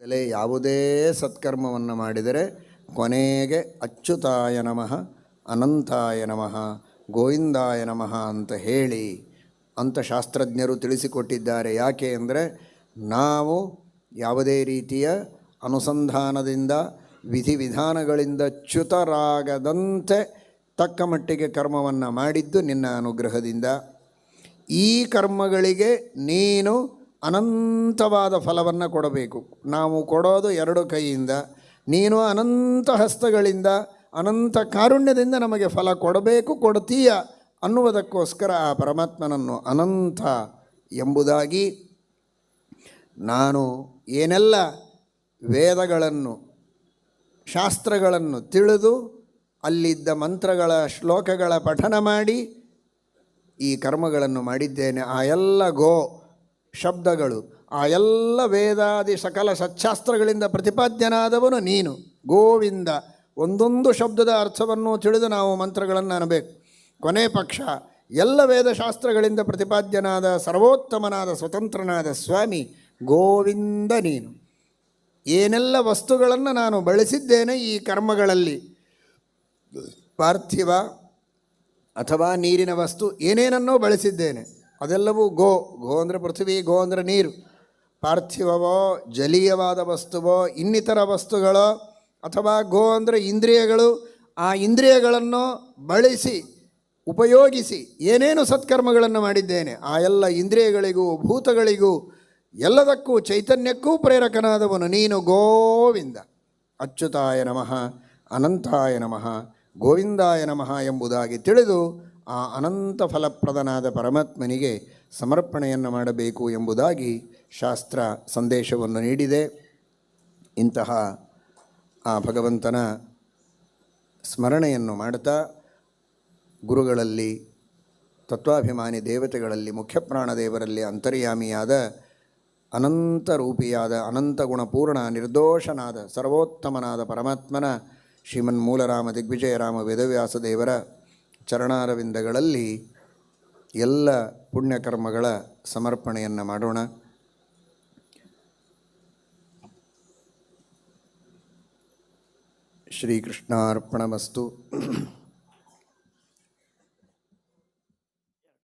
ತಲೆ ಯಾವುದೇ ಸತ್ಕರ್ಮವನ್ನು ಮಾಡಿದರೆ ಕೊನೆಗೆ ಅಚ್ಯುತಾಯ ನಮಃ, ಅನಂತಾಯ ನಮಃ, ಗೋವಿಂದಾಯ ನಮಃ ಅಂತ ಹೇಳಿ ಅಂತ ಶಾಸ್ತ್ರಜ್ಞರು ತಿಳಿಸಿಕೊಟ್ಟಿದ್ದಾರೆ. ಯಾಕೆ ಅಂದರೆ ನಾವು ಯಾವುದೇ ರೀತಿಯ ಅನುಸಂಧಾನದಿಂದ, ವಿಧಿವಿಧಾನಗಳಿಂದ ಚ್ಯುತರಾಗದಂತೆ ತಕ್ಕ ಮಟ್ಟಿಗೆ ಕರ್ಮವನ್ನು ಮಾಡಿದ್ದು ನಿನ್ನ ಅನುಗ್ರಹದಿಂದ. ಈ ಕರ್ಮಗಳಿಗೆ ನೀನು ಅನಂತವಾದ ಫಲವನ್ನು ಕೊಡಬೇಕು. ನಾವು ಕೊಡೋದು ಎರಡು ಕೈಯಿಂದ, ನೀನು ಅನಂತ ಹಸ್ತಗಳಿಂದ, ಅನಂತ ಕಾರುಣ್ಯದಿಂದ ನಮಗೆ ಫಲ ಕೊಡಬೇಕು ಕೊಡ್ತೀಯ ಅನ್ನುವುದಕ್ಕೋಸ್ಕರ ಆ ಪರಮಾತ್ಮನನ್ನು ಅನಂತ ಎಂಬುದಾಗಿ ನಾನು ಏನೆಲ್ಲ ವೇದಗಳನ್ನು, ಶಾಸ್ತ್ರಗಳನ್ನು ತಿಳಿದು ಅಲ್ಲಿದ್ದ ಮಂತ್ರಗಳ ಶ್ಲೋಕಗಳ ಪಠನ ಮಾಡಿ ಈ ಕರ್ಮಗಳನ್ನು ಮಾಡಿದ್ದೇನೆ, ಆ ಎಲ್ಲ ಗೋ ಶಬ್ದಗಳು. ಆ ಎಲ್ಲ ವೇದಾದಿ ಸಕಲ ಸಚ್ಛಾಸ್ತ್ರಗಳಿಂದ ಪ್ರತಿಪಾದ್ಯನಾದವನು ನೀನು. ಗೋವಿಂದ ಒಂದೊಂದು ಶಬ್ದದ ಅರ್ಥವನ್ನು ತಿಳಿದು ನಾವು ಮಂತ್ರಗಳನ್ನು ಅನ್ನಬೇಕು ಕೊನೆ ಪಕ್ಷ, ಎಲ್ಲ ವೇದಶಾಸ್ತ್ರಗಳಿಂದ ಪ್ರತಿಪಾದ್ಯನಾದ ಸರ್ವೋತ್ತಮನಾದ ಸ್ವತಂತ್ರನಾದ ಸ್ವಾಮಿ ಗೋವಿಂದ ನೀನು. ಏನೆಲ್ಲ ವಸ್ತುಗಳನ್ನು ನಾನು ಬಳಸಿದ್ದೇನೆ ಈ ಕರ್ಮಗಳಲ್ಲಿ? ಪಾರ್ಥಿವ ಅಥವಾ ನೀರಿನ ವಸ್ತು ಏನೇನನ್ನೋ ಬಳಸಿದ್ದೇನೆ. ಅದೆಲ್ಲವೂ ಗೋ ಗೋ ಅಂದರೆ ಪೃಥ್ವಿ, ಗೋ ಅಂದರೆ ನೀರು. ಪಾರ್ಥಿವವೋ, ಜಲೀಯವಾದ ವಸ್ತುವೋ, ಇನ್ನಿತರ ವಸ್ತುಗಳೋ, ಅಥವಾ ಗೋ ಅಂದರೆ ಇಂದ್ರಿಯಗಳು, ಆ ಇಂದ್ರಿಯಗಳನ್ನು ಬಳಸಿ, ಉಪಯೋಗಿಸಿ, ಏನೇನು ಸತ್ಕರ್ಮಗಳನ್ನು ಮಾಡಿದ್ದೇನೆ, ಆ ಎಲ್ಲ ಇಂದ್ರಿಯಗಳಿಗೂ, ಭೂತಗಳಿಗೂ, ಎಲ್ಲದಕ್ಕೂ, ಚೈತನ್ಯಕ್ಕೂ ಪ್ರೇರಕನಾದವನು ನೀನು ಗೋವಿಂದ. ಅಚ್ಯುತಾಯ ನಮಃ, ಅನಂತಾಯ ನಮಃ, ಗೋವಿಂದಾಯ ನಮಃ ಎಂಬುದಾಗಿ ತಿಳಿದು ಆ ಅನಂತ ಫಲಪ್ರದನಾದ ಪರಮಾತ್ಮನಿಗೆ ಸಮರ್ಪಣೆಯನ್ನು ಮಾಡಬೇಕು ಎಂಬುದಾಗಿ ಶಾಸ್ತ್ರ ಸಂದೇಶವನ್ನು ನೀಡಿದೆ. ಇಂತಹ ಆ ಭಗವಂತನ ಸ್ಮರಣೆಯನ್ನು ಮಾಡ್ತಾ ಗುರುಗಳಲ್ಲಿ, ತತ್ವಾಭಿಮಾನಿ ದೇವತೆಗಳಲ್ಲಿ ಮುಖ್ಯಪ್ರಾಣದೇವರಲ್ಲಿ ಅಂತರ್ಯಾಮಿಯಾದ ಅನಂತ ರೂಪಿಯಾದ ಅನಂತ ಗುಣಪೂರ್ಣ ನಿರ್ದೋಷನಾದ ಸರ್ವೋತ್ತಮನಾದ ಪರಮಾತ್ಮನ ಶ್ರೀಮನ್ ಮೂಲರಾಮ ದಿಗ್ವಿಜಯರಾಮ ವೇದವ್ಯಾಸ ದೇವರ ಚರಣಾರವಿಂದಗಳಲ್ಲಿ ಎಲ್ಲ ಪುಣ್ಯಕರ್ಮಗಳ ಸಮರ್ಪಣೆಯನ್ನು ಮಾಡೋಣ. ಶ್ರೀಕೃಷ್ಣಾರ್ಪಣಮಸ್ತು.